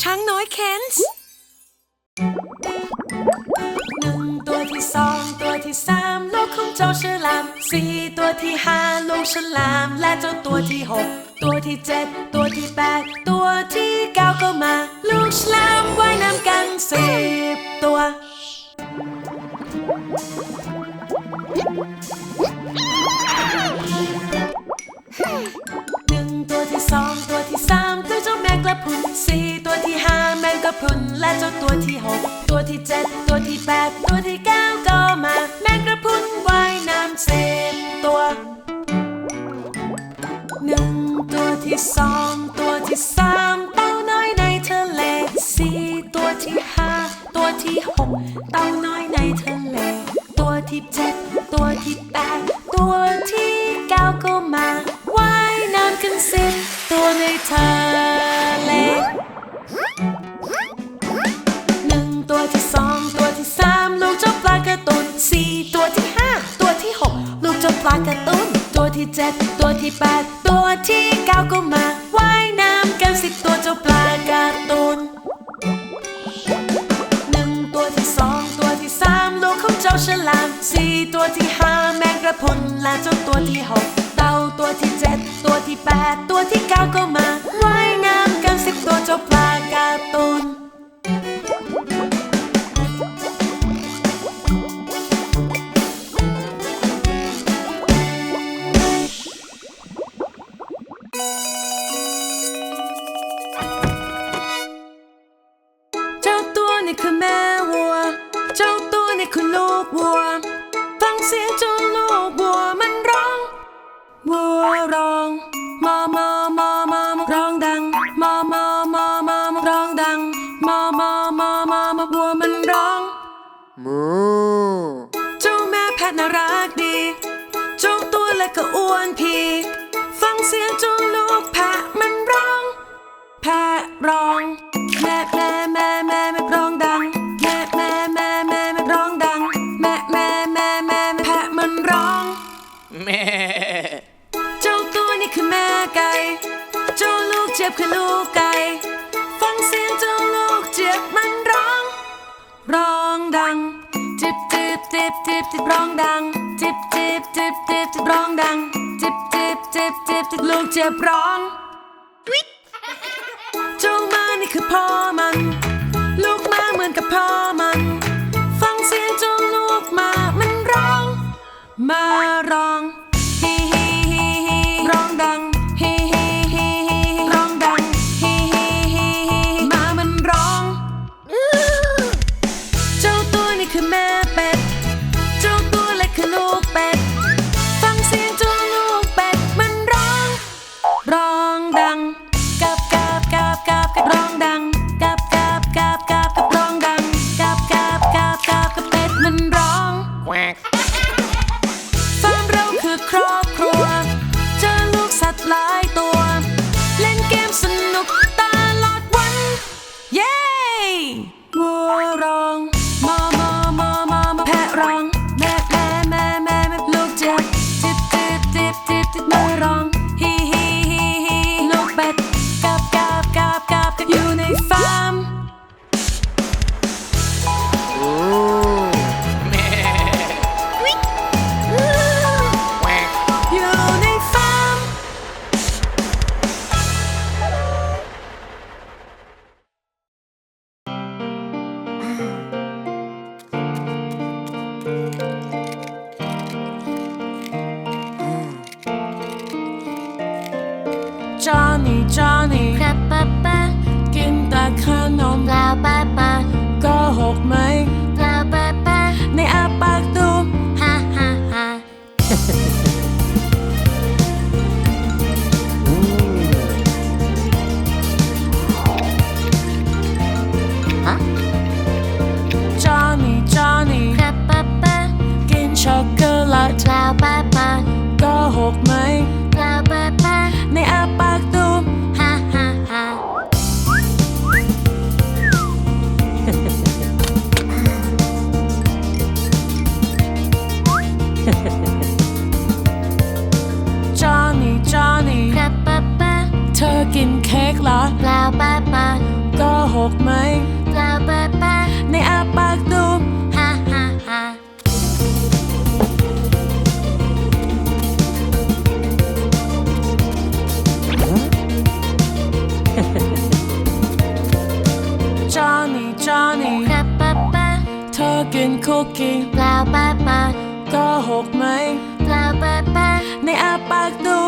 ช้างน้อยเคนส์หนึ่งตัวที่สองตัวที่สามลูกของเจ้าฉลามสี่ตัวที่ห้าลูกฉลามและเจ้าตัวที่หกตัวที่เจ็ดตัวที่แปดตัวที่เก้าก็มา ลูกฉลามว่ายน้ำกันสิบตัว แมงกระพรุนและเจ้าตัวที่หกตัวที่เจ็ดตัวที่แปดตัวที่เก้าก็มา แมงกระพุนว่ายน้ำสิบตัวหนึ่งตัวที่สองตัวที่สามเต่าน้อยในทะเลสี่ตัวที่ห้าตัวที่หกเต่าน้อยในทะเล ตัวที่เจ็ด ที่แปดตัวที่เก้าก็มาว่ายน้ำกันสิตัวเจ้าปลาการะตุนหนึ่งตัวที่สองตัวที่สามลูกของเจ้าฉลามสี่ตัวที่ห้าแมงกระพุนและเจ้าตัวที่หกเต่าตัวที่เจ็ดตัวที่แปดตัวที่เก้าก็มา จ้าลูกเจ็บคือลูกไก่ ฟังเสียงเจ้าลูกเจ็บมันร้อง ร้องดัง จิบจิบจิบจิบจิบร้องดัง จิบจิบจิบจิบจิบร้องดัง จิบจิบจิบจิบจิบลูกเจ็บร้องเจ้ามานี่คือพ่อมัน ลูกมาเหมือนกับพ่อมัน ฟังเสียงเจ้าลูกมามันร้องมา จอห์ เหรอ เปล่าป้าปาก็หกไหม เปล่าป้าปาในอาปากตูฮ่าฮ่าฮ่าจอห์นี่จอห์นี่ครับป้าป้าเธอกินคุกกี้ เปล่าป้าปาก็หกไหม เปล่าป้าปาในอาปากตู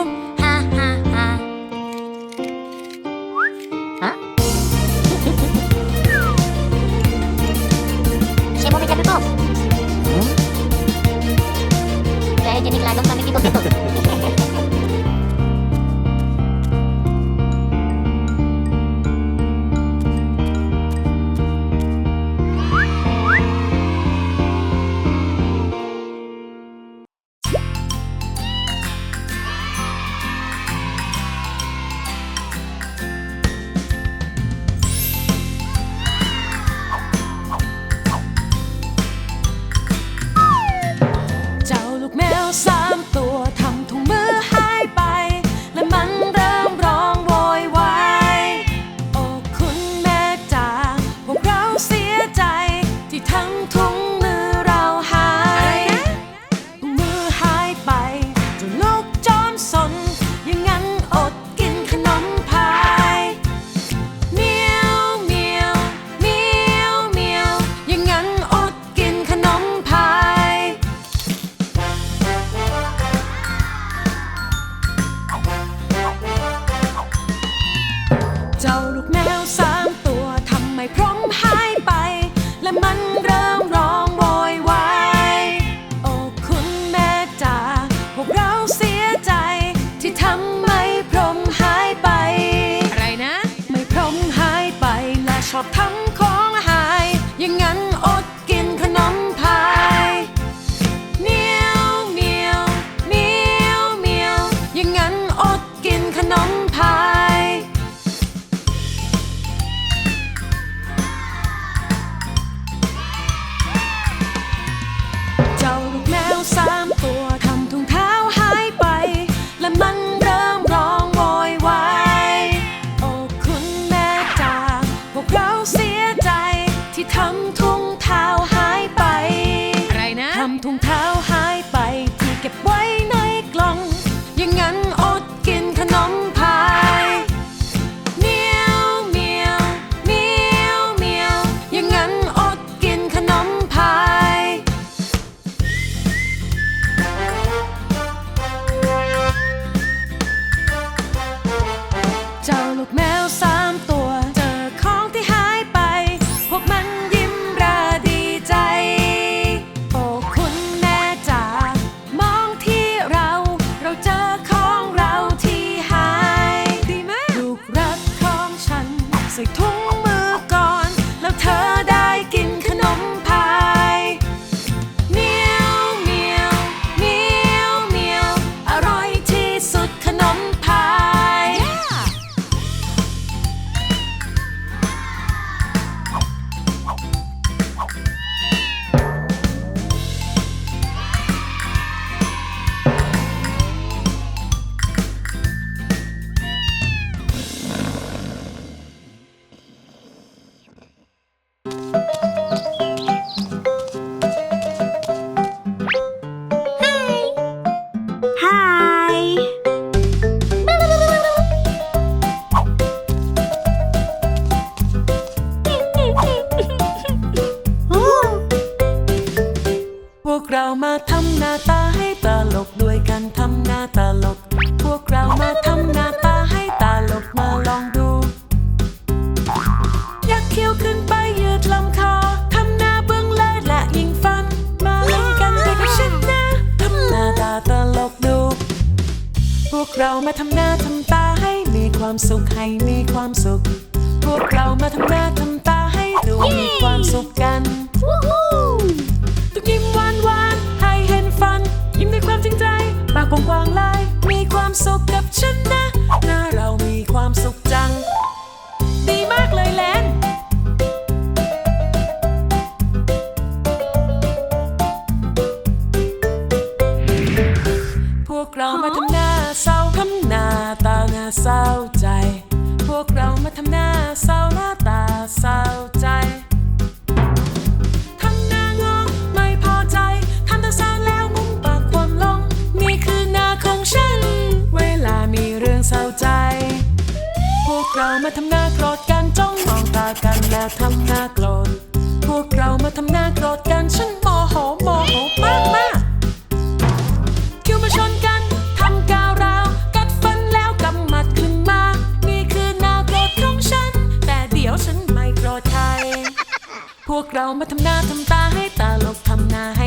เรามาทำหน้าทำตาให้มีความสุขให้มีความสุข พวกเรามาทำหน้าทำตาให้ดูมีความสุขกันต้องยิ้มหวานหวานให้เห็นฟัน ยิ้มด้วยความจริงใจปากกว้างๆไลยมีความสุขกับฉันนะหน้าเรามีความสุขจัง ดีมากเลยแลนพวกเรามา เศร้าใจ พวกเรามาทำหน้าเศร้าหน้าตาเศร้าใจทำหน้างงไม่พอใจทำตาซ่าแล้วมุมปากความลง นี่คือหน้าของฉัน เวลามีเรื่องเศร้าใจ พวกเรามาทำหน้าโกรธกันจ้องมองตากันแล้วทำหน้าโกรธ พวกเรามาทำหน้าโกรธกันฉันโมโหโมโหมากมาก วกเรามาทำหน้าทำตาให้ตาลกทำหน้าให้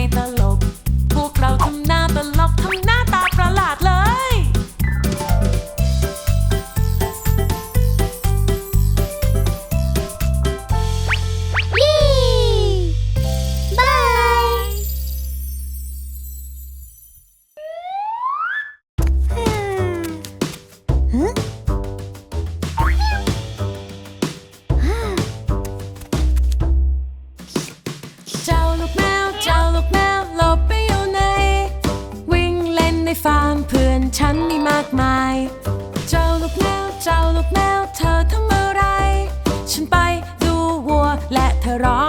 เพื่อนฉันมีมากมาย เจ้าลูกแมว เจ้าลูกแมว เธอทำอะไร ฉันไปดูวัวและเธอร้อง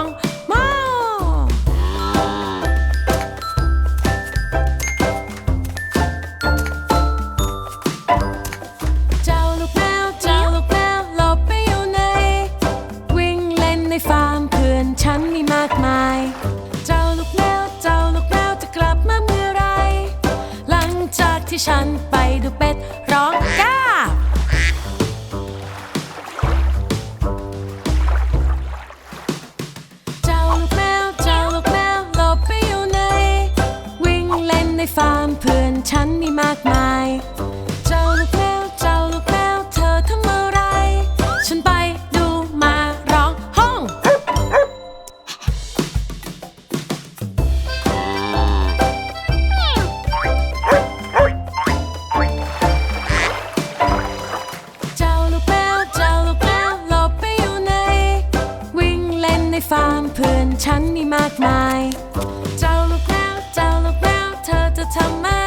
เป็ดร้องก้า เจ้าลูกแมวเจ้าลูกแมวหลบไปอยู่ใน วิ่งเล่นในฟาร์มเพื่อนฉันมีมากมาย ฟาร์มเพื่อนฉันมีมากมาย เจ้าลูกแมวเจ้าลูกแมวเธอจะทำอะไร